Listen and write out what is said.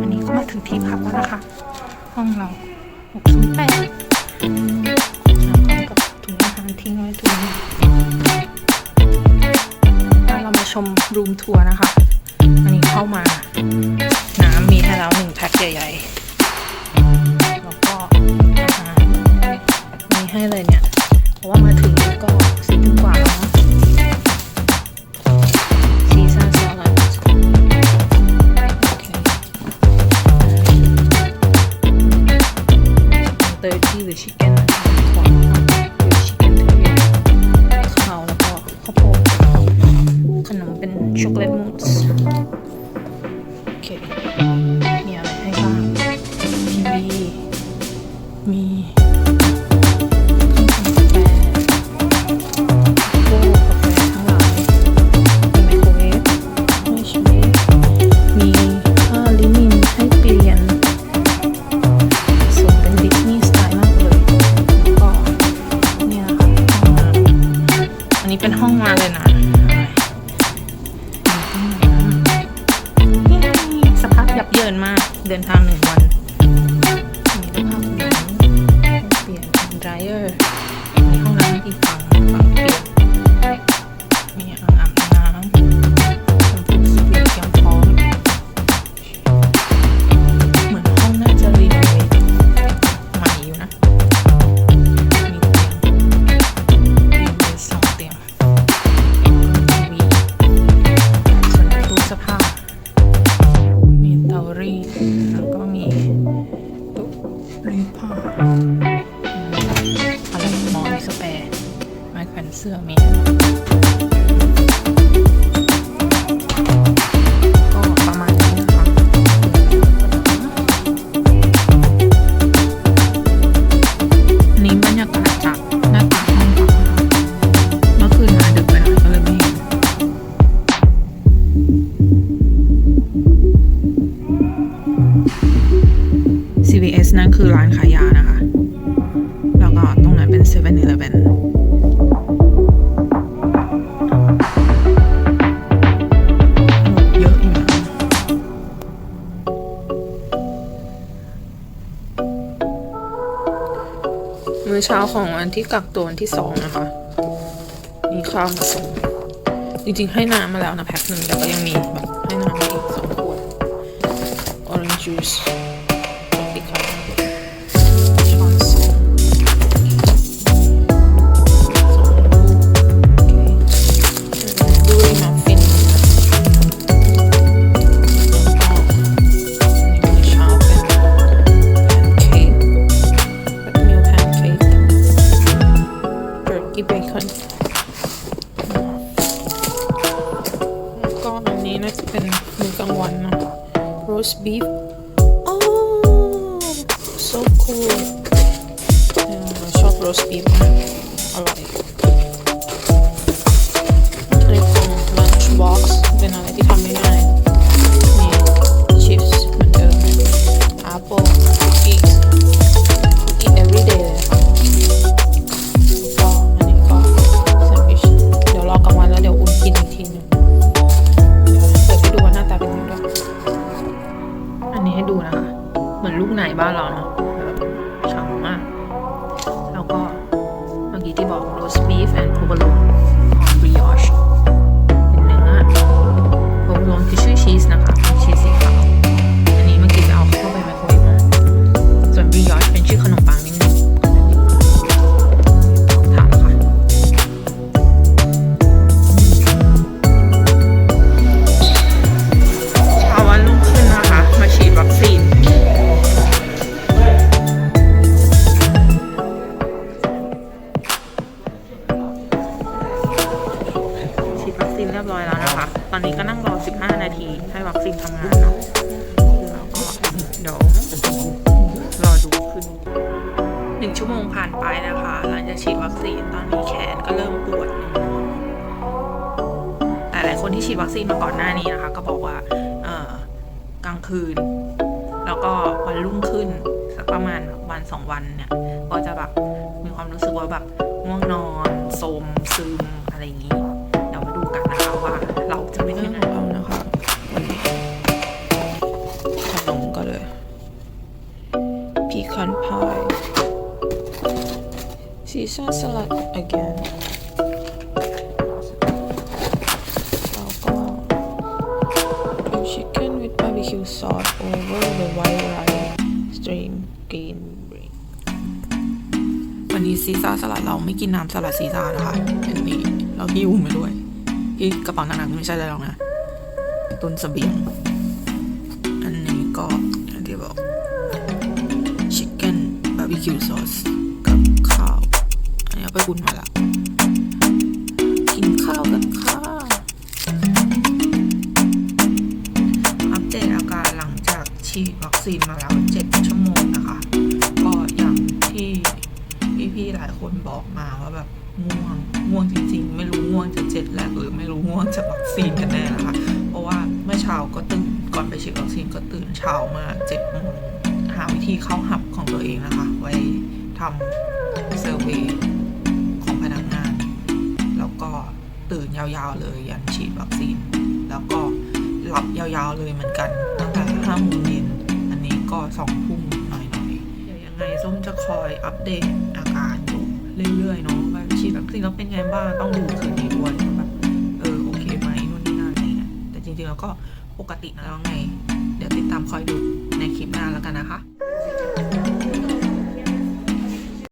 อันนี้ก็มาถึงที่พักแล้วนะคะ ห้องเราหกศูนย์แปดกับถุงอาหารทิ้งไว้ถุงหนึงแล้วเรามาชมรูมทัวร์นะคะ อันนี้เข้ามา น้ำมีให้แล้วหนึ่งแพ็คใหญ่ๆ 30 with chicken ของ with chicken ข้าวแล้วก็ข้าวโพดขนมเป็นช็อกโกแลตมูสโอเค นาเลยนะสภาพยับเยินมาก เดินทางหนึ่งวันเปลี่ยนเป็นไดรเออร์ะคะเมื่อคืนมาดึกไปหน่อยก็เลยม่เห็น CVS นั่นคือร้านขายยานะคะ อเช้าของวันที่กักตัววันที่สองนะคะ มีข้าวมาส่งจริงๆให้น้ำมาแล้วนะแพ็คหนึ่งแต่ก็ยังมีแบบให้น้ำมาอีกสองขวด orange juice roast beef โอ้ so cool เออเราชอบ roast beef มากอร่อยอั บ้านเราเนาะแบบฉ่ำมาก แล้วก็เมื่อกี้ที่บอกโรสบีฟแอนด์โคบาลู รอดูขึ้นหนึ่งชั่วโมงผ่านไปนะคะ หลังจากฉีดวัคซีนตอนนี้แขนก็เริ่มปวดแต่หลายคนที่ฉีดวัคซีนมาก่อนหน้านี้นะคะ ก็บอกว่าเอ่อกลางคืน แล้วก็วันรุ่งขึ้นสักประมาณวันสองวันเนี่ย ก็จะแบบมีความรู้สึกว่าแบบง่วงนอนโทมซึมอะไรอย่างนี้ เดี๋ยว Caesar salad again แล้วก็ chicken with barbecue sauce over the white rice stream green bean วันนี้ซีซ่าสลัดเราไม่กินน้ำสลัดซีซ่านะคะอันนี้เราหิ้วมาด้วยที่กระเป๋าหนักๆไม่ใช่อะไรหรอกนะตุนเสบียง อันนี้ก็อย่างที่บอกชิคเไปอุ่นมาละกินข้าวกันค่ะอัปเดตอาการหลังจากฉีดวัคซีนมาแล้ว7ชั่วโมงนะคะ ก็อย่างที่พี่ๆหลายคนบอกมาว่าแบบง่วงง่วงจริงๆ ไม่รู้ง่วงจากเจ็ดแรกหรือไม่รู้ง่วงจากวัคซีนกันแน่นะคะ เพราะว่าเมื่อเช้าก็ตื่นก่อนไปฉีดวัคซีนก็ตื่นเช้ามากเจ็ดโมงหาวิธีเข้าหับของตัวเองนะคะ ไว้ทำเซอร์เวย ตื่นยาวๆเลยยันฉีดวัคซีน แล้วก็หลับยาวๆเลยเหมือนกัน ตั้งแต่ห้าโมงเย็นอันนี้ก็สองทุ่มหน่อยๆเดี๋ยวยังไงส้มจะคอยอัปเดตอาการอยู่เรื่อยๆเนาะว่าฉีดวัคซีนแล้วเป็นไงบ้างต้องดูคืนนี้ด้วยแบบเออโอเคไหมนู่นนี่นั่นอะไรเงี้ยแต่จริงๆแล้วก็ปกตินะแล้วไง เดี๋ยวติดตามคอยดูในคลิปหน้าแล้วกันนะคะ